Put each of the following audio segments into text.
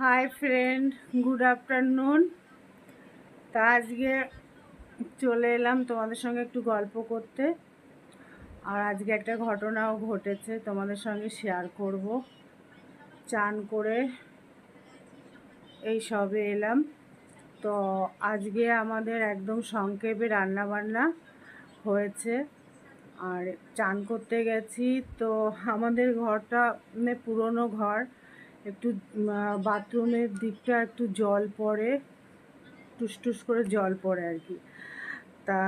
Hi friend good afternoon তা আজকে চলে এলাম তোমাদের সঙ্গে একটু গল্প করতে। আর আজকে একটা ঘটনাও ঘটেছে, তোমাদের সঙ্গে শেয়ার করব। চান করে এই সবে এলাম। তো আজকে আমাদের একদম সংক্ষেপে রান্নাবান্না হয়েছে। আর চান করতে গেছি, তো আমাদের ঘরটা মানে পুরনো ঘর। একটু বাথরুমের দিকটা একটু জল পড়ে টুসটুস করে জল পড়ে আর কি। তা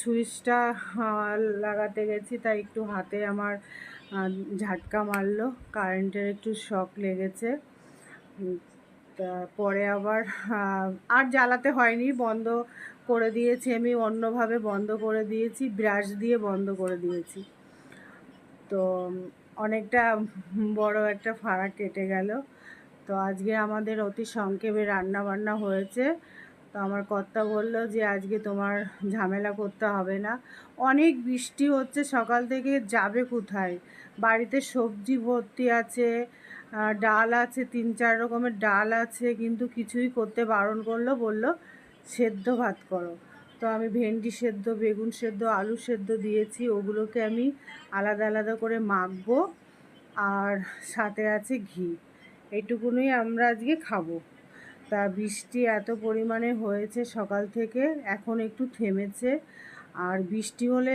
সুইচটা লাগাতে গেছি, তাই একটু হাতে আমার ঝাটকা মারলো, কারেন্টের একটু শক লেগেছে। তা পরে আবার আর জ্বালাতে হয়নি, বন্ধ করে দিয়েছি আমি, অন্যভাবে বন্ধ করে দিয়েছি, ব্রাশ দিয়ে বন্ধ করে দিয়েছি। তো অনেকটা বড় একটা ফাড়া কেটে গেল। তো আজকে আমাদের অতি সংক্ষেপে রান্না বান্না হয়েছে। তো আমার কর্তা বলল যে, আজকে তোমার ঝামেলা করতে হবে না। অনেক বৃষ্টি হচ্ছে, সকাল থেকে যাবে কোথায়? বাড়িতে সবজি ভর্তি আছে ডাল আছে, তিন চার রকমের ডাল আছে, কিন্তু কিছুই করতে বারণ করল, বলল, সেদ্ধ ভাত করো। তো আমি ভেন্ডি সেদ্ধ, বেগুন সেদ্ধ, আলু সেদ্ধ দিয়েছি। ওগুলোকে আমি আলাদা আলাদা করে মাখবো আর সাথে আছে ঘি। এইটুকুনই আমরা আজকে খাব। তা বৃষ্টি এত পরিমাণে হয়েছে সকাল থেকে, এখন একটু থেমেছে। আর বৃষ্টি হলে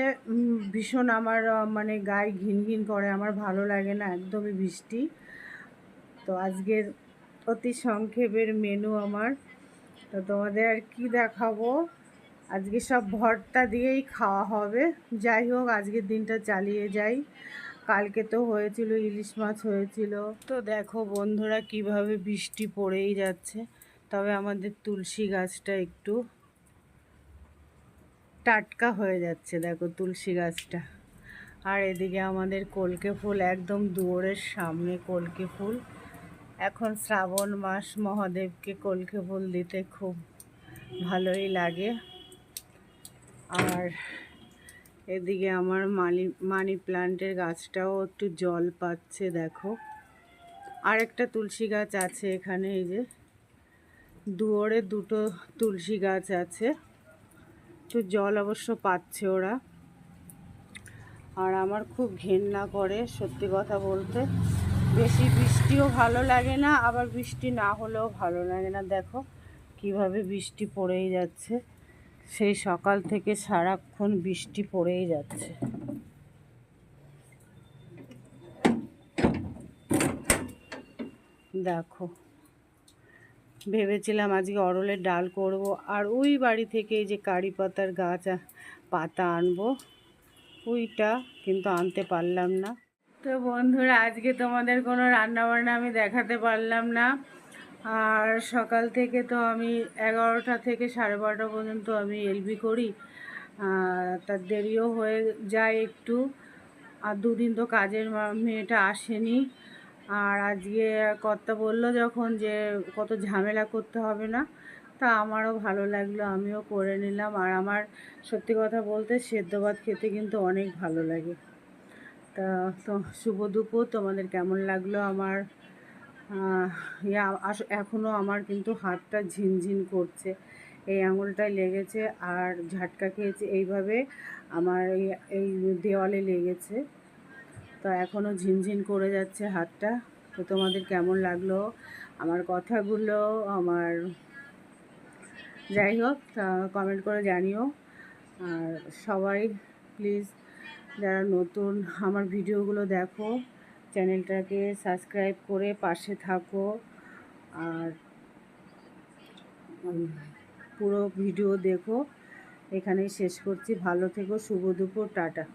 ভীষণ আমার মানে গায়ে ঘিন ঘিন করে, আমার ভালো লাগে না একদমই বৃষ্টি। তো আজকের অতি সংক্ষেপের মেনু আমার। তো তোমাদের আর কি দেখাবো? আজকে সব ভর্তা দিয়েই খাওয়া হবে। যাই হোক, আজকের দিনটা চালিয়ে যাই। কালকে তো হয়েছিল, ইলিশ মাছ হয়েছিল। তো দেখো বন্ধুরা, কীভাবে বৃষ্টি পড়েই যাচ্ছে। তবে আমাদের তুলসী গাছটা একটু টাটকা হয়ে যাচ্ছে, দেখো তুলসী গাছটা। আর এদিকে আমাদের কলকে ফুল, একদম দুয়ারের সামনে কলকে ফুল। এখন শ্রাবণ মাস, মহাদেবকে কলকে ফুল দিতে খুব ভালোই লাগে। আর এদিকে আমার মানি মানি প্লান্টের গাছটাও একটু জল পাচ্ছে, দেখো। আরেকটা তুলসী গাছ আছে এখানে, এই যে। দুয়ারে দুটো তুলসী গাছ আছে। একটু জল অবশ্য পাচ্ছে ওরা। আর আমার খুব ঘেন্না করে, সত্যি কথা বলতে। বেশি বৃষ্টিও ভালো লাগে না, আবার বৃষ্টি না হলেও ভালো লাগে না। দেখো, কীভাবে বৃষ্টি পড়েই যাচ্ছে। সেই সকাল থেকে সারাক্ষণ বৃষ্টি পড়েই যাচ্ছে। দেখো, ভেবেছিলাম আজকে অরলের ডাল করব আর ওই বাড়ি থেকে যে কারি পাতার গাছ পাতা আনব, ওইটা কিন্তু আনতে পারলাম না। তো বন্ধুরা, আজকে তোমাদের কোনো রান্নাবান্না আমি দেখাতে পারলাম না। আর সকাল থেকে তো আমি এগারোটা থেকে সাড়ে বারোটা পর্যন্ত আমি এলবি করি। তার দেরিও হয়ে যায় একটু। আর দুদিন তো কাজের মেয়েটা আসেনি। আর আজকে কর্তা বলল যখন যে কত ঝামেলা করতে হবে না, তা আমারও ভালো লাগল, আমিও করে নিলাম। আর আমার সত্যি কথা বলতে সেদ্ধ ভাত খেতে কিন্তু অনেক ভালো লাগে। তা শুভ দুপুর। তোমাদের কেমন লাগল আমার এখনও আমার কিন্তু হাতটা ঝিনঝিন করছে। এই আঙুলটায় লেগেছে আর ঝাটকা খেয়েছে। এইভাবে আমার এই দেওয়ালে লেগেছে। তো এখনও ঝিনঝিন করে যাচ্ছে হাতটা। তো তোমাদের কেমন লাগল আমার কথাগুলো? আমার যাই হোক কমেন্ট করে জানিও। আর সবাই প্লিজ যারা নতুন আমার ভিডিওগুলো দেখো চ্যানেলটাকে সাবস্ক্রাইব করে পাশে থাকো আর পুরো ভিডিও দেখো। এখানেই শেষ করছি। ভালো থেকো, শুভ দুপুর, টাটা।